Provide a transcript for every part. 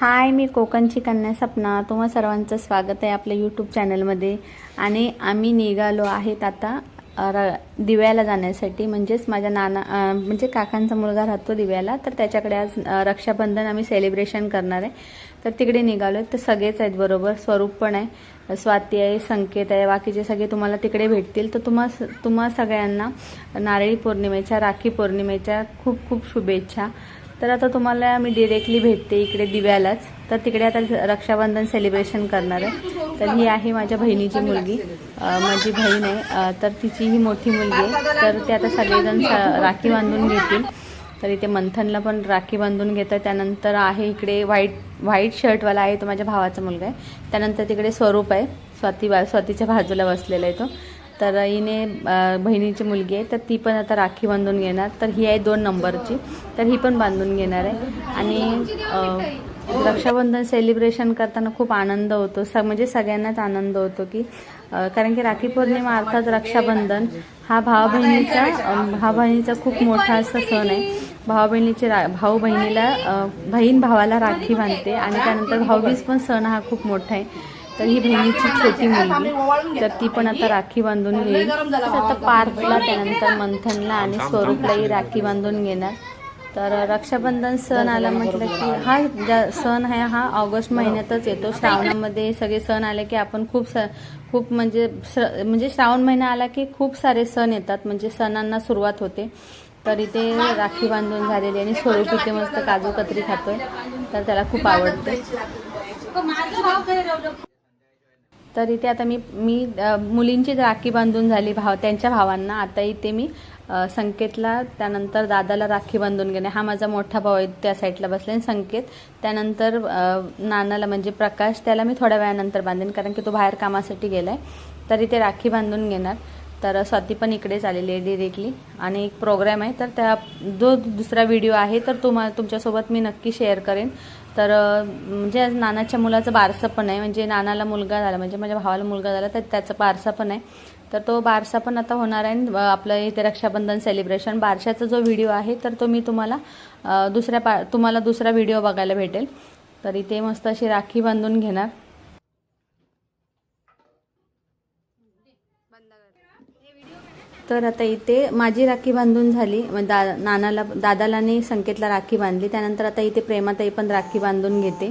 हाय मी कोकणची कन्या सपना. तुम्हा सर्वांचं स्वागत आहे आपल्या यूट्यूब चॅनलमध्ये आणि आम्ही निघालो आहेत आता र दिव्याला जाण्यासाठी. म्हणजेच माझ्या नाना म्हणजे काकांचा मुलगा राहतो दिव्याला. तर त्याच्याकडे आज रक्षाबंधन आम्ही सेलिब्रेशन करणार आहे. तर तिकडे निघालो तर सगळेच आहेत बरोबर? स्वरूप पण आहे. स्वाती आहे संकेत आहे. बाकीचे सगळे तुम्हाला तिकडे भेटतील. तर तुम्हा तुम्हा सगळ्यांना नारळी पौर्णिमेच्या राखी पौर्णिमेच्या खूप खूप शुभेच्छा. तर आता तुम्हाला मी डिरेक्टली भेटते इकडे दिव्यालाच. तर तिकडे आता रक्षाबंधन सेलिब्रेशन करणार आहे. तर ही आहे माझ्या बहिणीची मुलगी. माझी बहीण आहे. तर तिची ही मोठी मुलगी आहे. तर ते आता सगळेजण राखी बांधून घेतील. तर इथे मंथनला पण राखी बांधून घेतात. त्यानंतर आहे इकडे व्हाईट व्हाईट शर्टवाला आहे तो माझ्या भावाचा मुलगा आहे. त्यानंतर तिकडे स्वरूप आहे. स्वाती बा स्वातीच्या बाजूला बसलेला आहे तो. तर हिने बहिणीची मुलगी आहे तर ती पण आता राखी बांधून घेणार. तर ही आहे दोन नंबरची. तर ही पण बांधून घेणार आहे. आणि रक्षाबंधन सेलिब्रेशन करताना खूप आनंद होतो. स म्हणजे सगळ्यांनाच आनंद होतो की कारण की राखी पौर्णिमा अर्थात रक्षाबंधन हा भाऊ बहिणीचा भाऊ बहिणीचा खूप मोठा असा सण आहे. भाऊ बहिणीचे रा भाऊ बहिणीला बहीण भावाला राखी बांधते आणि त्यानंतर भाऊबीज पण सण हा खूप मोठा आहे. तर ही बहिणीची छोटी मुलगी. तर ती पण आता राखी बांधून घेईल. आता पार्थला त्यानंतर मंथनला आणि स्वरूपलाही राखी बांधून घेणार. तर रक्षाबंधन सण आला म्हटलं की हा ज्या- सण आहे हा ऑगस्ट महिन्यातच येतो. श्रावणामध्ये सगळे सण आले की आपण खूप स खूप म्हणजे म्हणजे श्रावण महिना आला की खूप सारे सण येतात. म्हणजे सणांना सुरुवात होते. तर इथे राखी बांधून झालेली आणि स्वरूप इथे मस्त काजू कतरी खातोय. तर त्याला खूप आवडते. तर इथे आता मी मी मुलींची मुलींचीच राखी बांधून झाली भाव त्यांच्या भावांना आता इथे मी संकेतला त्यानंतर दादाला राखी बांधून घेणे हा माझा मोठा भाऊ आहे त्या साईडला बसले आणि संकेत. त्यानंतर नानाला म्हणजे प्रकाश त्याला मी थोड्या वेळानंतर बांधेन कारण की तो बाहेर कामासाठी गेलाय तर इथे राखी बांधून घेणार. तर स्वाती पण इकडेच आलेली आहे डिरेक्टली आणि एक प्रोग्राम आहे तर त्या जो दुसरा व्हिडिओ आहे तर तुम्हा तुमच्यासोबत मी नक्की शेअर करेन. तर म्हणजे आज नानाच्या मुलाचं बारसं पण आहे. म्हणजे नानाला मुलगा झाला म्हणजे माझ्या भावाला मुलगा झाला तर त्याचा बारसा पण आहे. तर तो बारसा पण आता होणार आहे. आपलं इथे रक्षाबंधन सेलिब्रेशन बारशाचा जो व्हिडिओ आहे तर तो मी तुम्हाला दुसऱ्या पा तुम्हाला दुसरा व्हिडिओ बघायला भेटेल. तर इथे मस्त अशी राखी बांधून घेणार. तर आता इथे माझी राखी बांधून झाली. मग दा नानाला दादाला आणि संकेतला राखी बांधली. त्यानंतर आता इथे प्रेमाताई पण राखी बांधून घेते.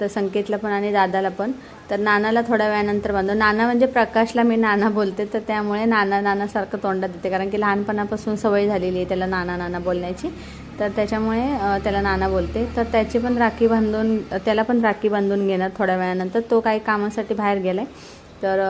तर संकेतला पण आणि दादाला पण. तर नानाला थोड्या वेळानंतर बांधतो नाना म्हणजे प्रकाशला मी नाना बोलते. तर त्यामुळे नाना नानासारखं तोंडात येते कारण की लहानपणापासून सवय झालेली आहे त्याला नाना नाना बोलण्याची. तर त्याच्यामुळे त्याला नाना बोलते. तर त्याची पण राखी बांधून त्याला पण राखी बांधून घेणार थोड्या वेळानंतर. तो काही कामासाठी बाहेर गेलाय. तर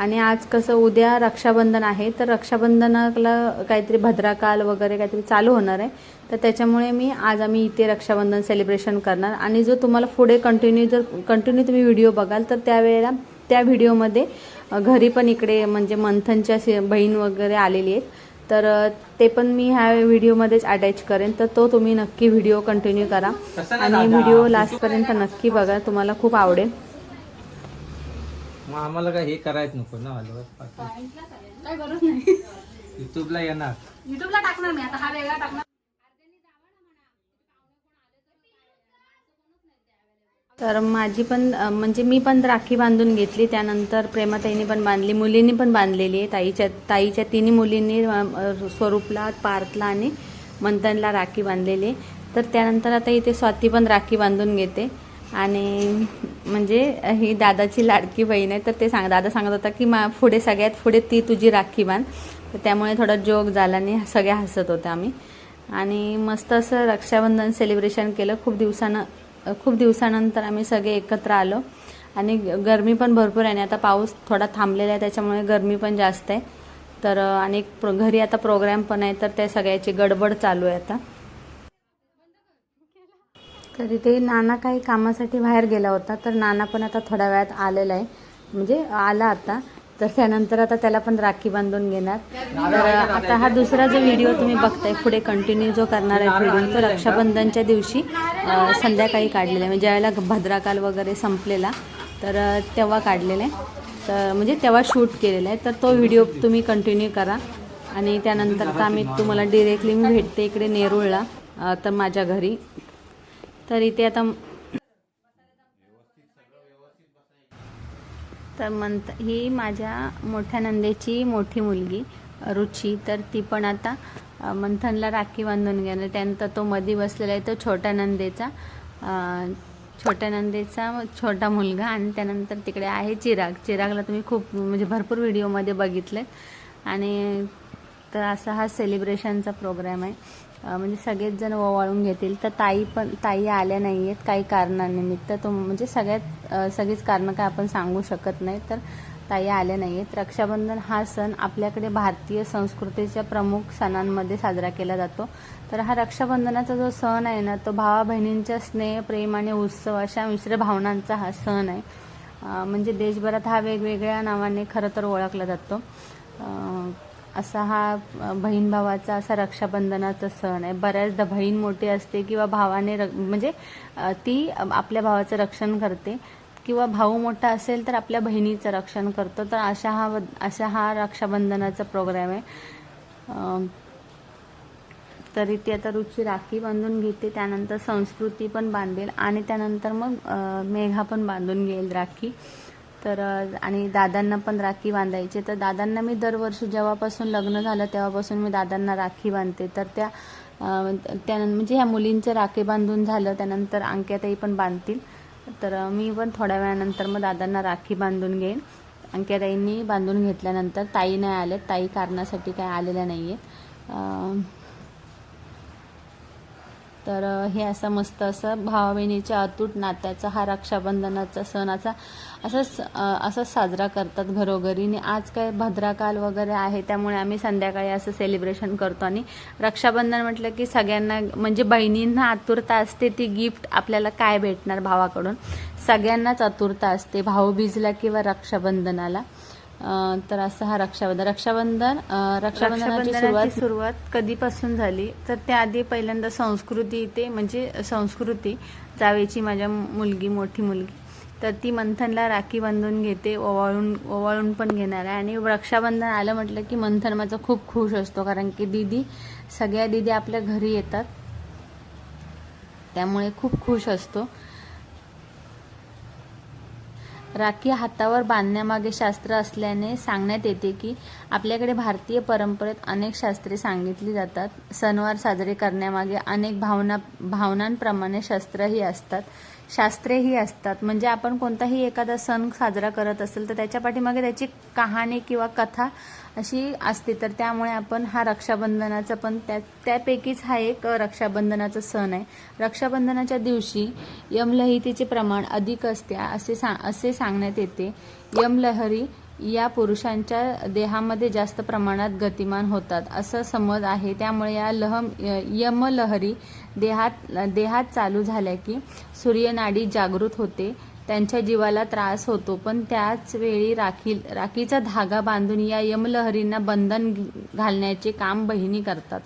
आणि आज कसं उद्या रक्षाबंधन आहे तर रक्षाबंधनाला काहीतरी भद्राकाल वगैरे काहीतरी चालू होणार आहे. तर त्याच्यामुळे मी आज आम्ही इथे रक्षाबंधन सेलिब्रेशन करणार. आणि जो तुम्हाला पुढे कंटिन्यू जर कंटिन्यू तुम्ही व्हिडिओ बघाल तर त्यावेळेला त्या व्हिडिओमध्ये घरी पण इकडे म्हणजे मंथनच्या बहीण वगैरे आलेली आहेत. तर ते पण मी ह्या व्हिडिओमध्येच अटॅच करेन. तर तो तुम्ही नक्की व्हिडिओ कंटिन्यू करा. आणि व्हिडिओ लास्टपर्यंत नक्की बघा तुम्हाला खूप आवडेल. मग आम्हाला काय हे करायच नको ना काय गरज नाही. युट्यूबला येणार. युट्यूबला टाकणार मी आता हा वेगळा टाकणार. तर माझी पण म्हणजे मी पण राखी बांधून घेतली त्यानंतर प्रेमाताईनी पण बांधली मुलींनी पण बांधलेली आहे ताईच्या ताईच्या तिन्ही मुलींनी स्वरूपला पार्थला आणि मंथनला राखी बांधलेली आहे. तर त्यानंतर आता इथे स्वाती पण राखी बांधून घेते. आणि म्हणजे ही दादाची लाडकी बहीण आहे तर ते सांग दादा सांगत होता की मा पुढे सगळ्यात पुढे ती तुझी राखी बांध तर त्यामुळे थोडा जोक झाला आणि सगळ्या हसत होत्या आम्ही. आणि मस्त असं रक्षाबंधन सेलिब्रेशन केलं. खूप दिवसानं खूप दिवसानंतर आम्ही सगळे एकत्र आलो. आणि ग- गरमी पण भरपूर आहे आणि आता पाऊस थोडा थांबलेला आहे त्याच्यामुळे गरमी पण जास्त आहे. तर आणि प्र घरी आता प्रोग्राम पण आहे तर त्या सगळ्याची गडबड चालू आहे आता. तर इथे नाना काही कामासाठी बाहेर गेला होता तर नाना पण आता थोड्या वेळात आलेला आहे. म्हणजे आला आता. तर त्यानंतर आता त्याला पण राखी बांधून घेणार. तर आता हा दुसरा जो व्हिडिओ तुम्ही बघताय पुढे कंटिन्यू जो करणार आहे व्हिडिओ तो रक्षाबंधनच्या दिवशी संध्याकाळी काढलेला आहे. म्हणजे ज्यावेळेला भद्राकाल वगैरे संपलेला तर तेव्हा काढलेला आहे. तर म्हणजे तेव्हा शूट केलेला आहे. तर तो व्हिडिओ तुम्ही कंटिन्यू करा. आणि त्यानंतर आता आम्ही तुम्हाला डिरेक्टली मी भेटते इकडे नेरूळला तर माझ्या घरी. तर इथे आता तर म्हणत ही माझ्या मोठ्या नंदेची मोठी मुलगी रुची. तर ती पण आता मंथनला राखी बांधून घेणार. त्यानंतर तो मधी बसलेला आहे तो छोट्या नंदेचा. छोट्या नंदेचा छोटा मुलगा आणि त्यानंतर तिकडे आहे चिराग. चिरागला तुम्ही खूप म्हणजे भरपूर व्हिडिओमध्ये बघितले आणि तर असा हा सेलिब्रेशनचा प्रोग्राम आहे. म्हणजे सगळेच जण ओवाळून घेतील. तर ताई पण ताई आल्या नाही आहेत काही कारणानिमित्त. तो म्हणजे सगळ्यात सगळीच कारणं काय आपण सांगू शकत नाही. तर ताई आल्या नाही आहेत रक्षाबंधन हा सण आपल्याकडे भारतीय संस्कृतीच्या प्रमुख सणांमध्ये साजरा केला जातो. तर हा रक्षाबंधनाचा जो सण आहे ना तो भावा बहिणींच्या स्नेह प्रेम आणि उत्सव अशा मिश्र भावनांचा हा सण आहे. म्हणजे देशभरात हा वेगवेगळ्या नावाने खरं तर ओळखला जातो. असा हा बहीण भावाचा असा रक्षाबंधनाचा सण आहे. बऱ्याचदा बहीण मोठी असते किंवा भावाने र म्हणजे ती आपल्या भावाचं रक्षण करते. किंवा भाऊ मोठा असेल तर आपल्या बहिणीचं रक्षण करतो. तर अशा हा अशा हा रक्षाबंधनाचा प्रोग्राम आहे. तरी ती आता रुची राखी बांधून घेते. त्यानंतर संस्कृती पण बांधेल. आणि त्यानंतर मग मेघा पण बांधून घेईल राखी. तर आणि दादांना पण राखी बांधायची. तर दादांना मी दरवर्षी जेव्हापासून लग्न झालं तेव्हापासून मी दादांना राखी बांधते. तर त्या अ, त्यानं म्हणजे ह्या मुलींचं राखी बांधून झालं त्यानंतर अंक्याताई पण बांधतील. तर मी पण थोड्या वेळानंतर मग दादांना राखी बांधून घेईन. अंक्याताईंनी बांधून घेतल्यानंतर ताई नाही आल्यात. ताई कारणासाठी काय आलेल्या नाही आहेत तर हे असं मस्त असं भावा बहिणीच्या अतूट नात्याचा हा रक्षाबंधनाचा सणाचा असा असंच असंच साजरा करतात घरोघरी. आणि आज काय भद्राकाल वगैरे आहे त्यामुळे आम्ही संध्याकाळी असं सेलिब्रेशन करतो. आणि रक्षाबंधन म्हटलं की सगळ्यांना म्हणजे बहिणींना आतुरता असते ती गिफ्ट आपल्याला काय भेटणार भावाकडून? सगळ्यांनाच आतुरता असते भाऊबीजला किंवा रक्षाबंधनाला. तर असं हा रक्षाबंधन. रक्षाबंधन रक्षाबंधनाची सुरुवात सुरुवात कधीपासून झाली? तर त्याआधी पहिल्यांदा संस्कृती इथे म्हणजे संस्कृती जावेची माझ्या मुलगी मोठी मुलगी. तर ती मंथनला राखी बांधून घेते ओवाळून ओवाळून पण घेणार आहे. आणि रक्षाबंधन आलं म्हटलं की मंथन माझा खूप खुश असतो कारण की दीदी सगळ्या दीदी आपल्या घरी येतात. त्यामुळे खूप खुश असतो. राखी हातावर बांधण्यामागे शास्त्र असल्याने सांगण्यात येते की आपल्याकडे भारतीय परंपरेत अनेक शास्त्रे सांगितली जातात. सणवार साजरे करण्यामागे अनेक भावना भावनांप्रमाणे शस्त्रही असतात. शास्त्रेही असतात. म्हणजे आपण कोणताही एखादा सण साजरा करत असेल तर त्याच्या पाठीमागे त्याची कहाणी किंवा कथा अशी असते. तर त्यामुळे आपण हा रक्षाबंधनाचा पण त्या त्यापैकीच हा एक रक्षाबंधनाचा सण आहे. रक्षाबंधनाच्या दिवशी यमलहितेचे प्रमाण अधिक असते असे सा असे सांगण्यात येते. यमलहरी या पुरुषांच्या देहामध्ये जास्त प्रमाणात गतिमान होतात असं समज आहे. त्यामुळे या लहम यमलहरी देहात देहात चालू झाल्या की सूर्यनाडी जागृत होते. त्यांच्या जीवाला त्रास होतो पण त्याच वेळी राखी राखीचा धागा बांधून या यमलहरींना बंधन घालण्याचे काम बहिणी करतात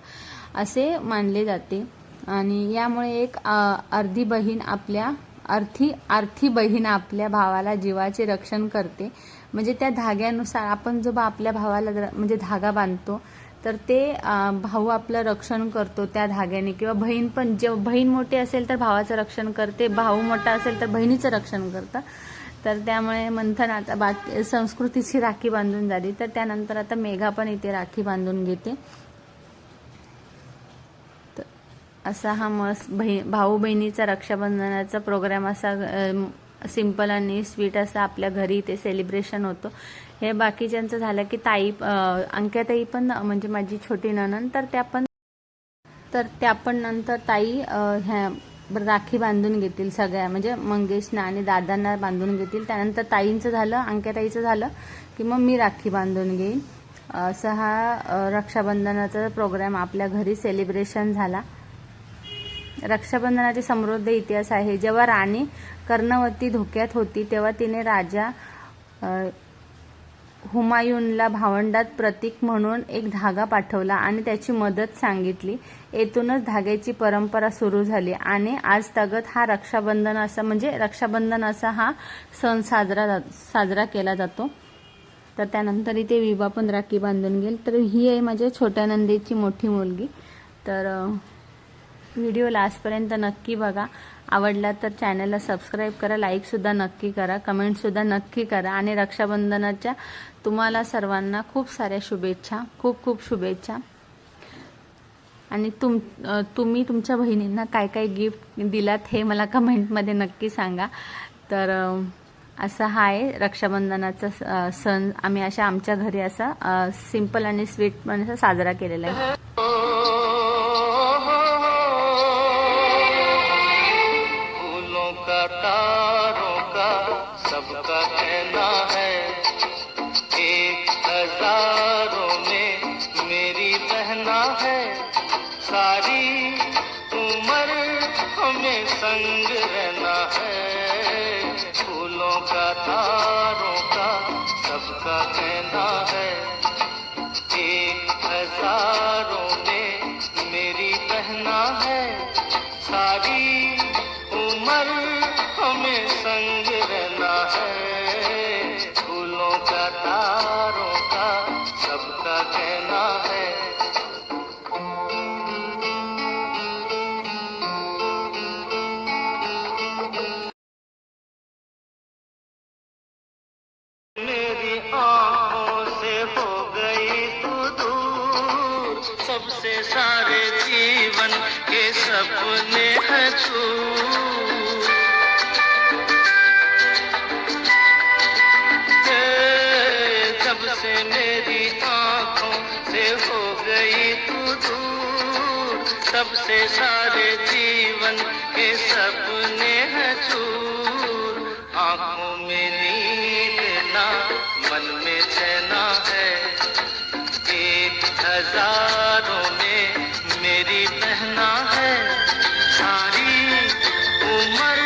असे मानले जाते. आणि यामुळे एक अर्धी बहीण आपल्या अर्थी अर्थी बहीण आपल्या भावाला जीवाचे रक्षण करते. म्हणजे त्या धाग्यानुसार आपण जो बा आपल्या भावाला म्हणजे धागा बांधतो तर ते भाऊ आपलं रक्षण करतो त्या धाग्याने. किंवा बहीण पण जे बहीण मोठी असेल तर भावाचं रक्षण करते भाऊ मोठा असेल तर बहिणीचं रक्षण करतं. तर त्यामुळे मंथन आता बाकी संस्कृतीची राखी बांधून झाली. तर त्यानंतर आता मेघा पण इथे राखी बांधून घेते. तर असा हा मस्त बही भाऊ बहिणीचा रक्षाबंधनाचा प्रोग्राम असा सिंपल आणि स्वीट असा आपल्या घरी इथे सेलिब्रेशन होतो. हे बाकीच्यांचं झालं की ताई अंक्याताई पण म्हणजे माझी छोटी नणन तर त्या पण तर त्या पण नंतर ताई ह्या राखी बांधून घेतील सगळ्या. म्हणजे मंगेशना आणि दादांना बांधून घेतील. त्यानंतर ताईंचं झालं अंक्याताईचं झालं की मग मी राखी बांधून घेईन. असा हा रक्षाबंधनाचा प्रोग्राम आपल्या घरी सेलिब्रेशन झाला. रक्षाबंधनाचे समृद्ध इतिहास आहे. जेव्हा राणी कर्णवती धोक्यात होती तेव्हा तिने राजा हुमायूनला भावंडात प्रतीक म्हणून एक धागा पाठवला आणि त्याची मदत सांगितली. येथूनच धाग्याची परंपरा सुरू झाली आणि आज तगत हा रक्षाबंधन असा म्हणजे रक्षाबंधन असा हा सण साजरा जा- साजरा केला जातो. तर त्यानंतर इथे विवा पण राखी बांधून गेल तर ही आहे माझ्या छोट्या नंदेची मोठी मुलगी. तर व्हिडिओ लास्टपर्यंत नक्की बघा. आवडला तर चॅनलला सबस्क्राईब करा लाईकसुद्धा नक्की करा कमेंटसुद्धा नक्की करा आणि रक्षाबंधनाच्या तुम्हाला सर्वांना खूप साऱ्या शुभेच्छा खूप खूप शुभेच्छा. आणि तुम तुम्ही तुमच्या बहिणींना काय काय गिफ्ट दिलात हे मला कमेंटमध्ये नक्की सांगा. तर असा हा आहे रक्षाबंधनाचा स- सण आम्ही अशा आमच्या घरी असा सिंपल आणि स्वीट पण असा साजरा केलेला आहे. सारे जीवन के सपने हैं हे, जब से मेरी आँखों से हो गई तू दूर सबसे सारे जीवन के सपने हैं चूर। आँखों में नींद ना मन में चैना है एक हज़ारों रहना है। सारी उम्र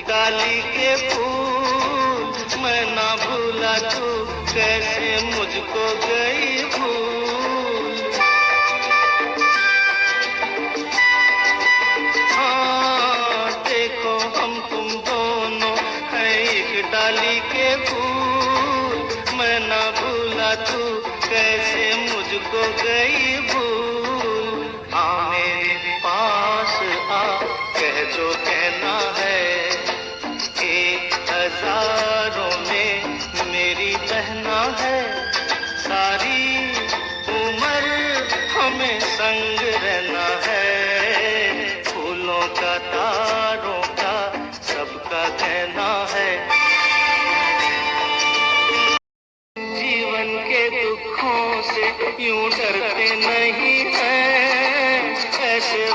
डाली के फूल, मैं ना भूला तू कैसे मुझको गई भूल। हाँ देखो हम तुम दोनों है एक डाली के फूल, मैं ना भूला तू कैसे मुझको गई भूल।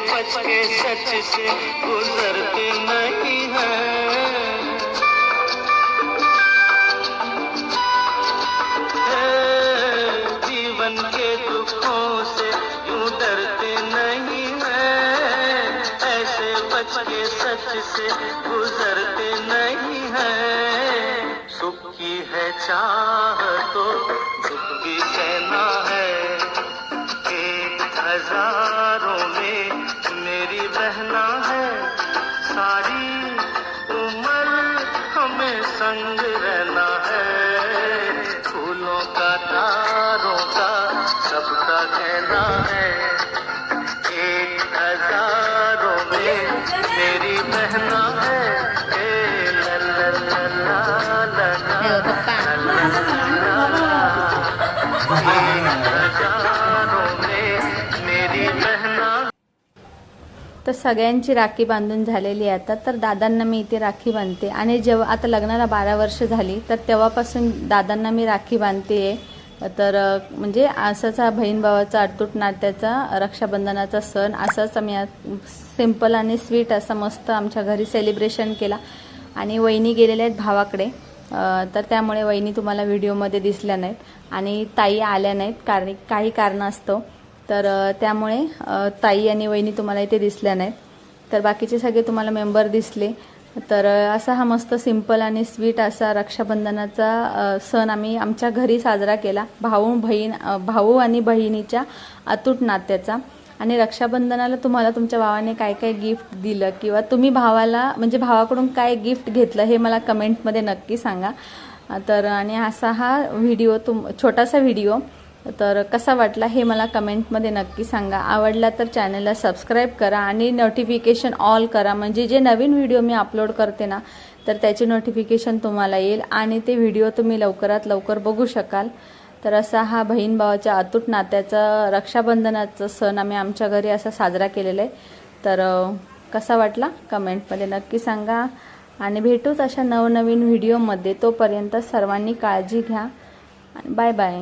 बच के सच से गुजरते नहीं है, जीवन के दुखों से यूँ डरते नहीं हैं। ऐसे बच के सच से गुजरते नहीं हैं। सुख की है चाह तो दुख भी सहना है। संग रहना है फूलों का तारों का सबका कहना है एक हजारों में मेरी बहना है ए ला ला ला ला ला ला, हे बघ, पप्पा. ला ला ला ला। एक हजारों तर सगळ्यांची राखी बांधून झालेली आहे आता. तर दादांना मी इथे राखी बांधते. आणि जेव्हा आता लग्नाला बारा वर्ष झाली तर तेव्हापासून दादांना मी राखी बांधते. आहे तर म्हणजे असंच हा बहीण भावाचा अटूट नात्याचा रक्षाबंधनाचा सण असाच आम्ही सिंपल आणि स्वीट असं मस्त आमच्या घरी सेलिब्रेशन केला. आणि वहिनी गेलेल्या आहेत भावाकडे. तर त्यामुळे वहिनी तुम्हाला व्हिडिओमध्ये दिसल्या नाहीत. आणि ताई आल्या नाहीत कारण काही कारणास्तव. तर त्यामुळे ताई आणि वहिनी तुम्हाला इथे दिसल्या नाहीत. तर बाकीचे सगळे तुम्हाला मेंबर दिसले. तर असा हा मस्त सिंपल आणि स्वीट असा रक्षाबंधनाचा सण आम्ही आमच्या घरी साजरा केला. भाऊ बहीण भाऊ आणि बहिणीच्या अतूट नात्याचा. आणि रक्षाबंधनाला तुम्हाला तुमच्या भावाने काय काय गिफ्ट दिलं किंवा तुम्ही भावाला म्हणजे भावाकडून काय गिफ्ट घेतलं हे मला कमेंटमध्ये नक्की सांगा. तर आणि असा हा व्हिडिओ तुम छोटासा व्हिडिओ तर कसा वाटला हे मला कमेंटमध्ये नक्की सांगा. आवडला तर चॅनलला सबस्क्राईब करा आणि नोटिफिकेशन ऑल करा. म्हणजे जे नवीन व्हिडिओ मी अपलोड करते ना तर त्याचे नोटिफिकेशन तुम्हाला येईल आणि ते व्हिडिओ तुम्ही लवकरात लवकर बघू शकाल. तर असा हा बहीण भावाच्या अतूट नात्याचा रक्षाबंधनाचा सण आम्ही आमच्या घरी असा साजरा केलेला आहे तर कसा वाटला? कमेंटमध्ये नक्की सांगा. आणि भेटूच अशा नवनवीन व्हिडिओमध्ये तोपर्यंत सर्वांनी काळजी घ्या. आणि बाय बाय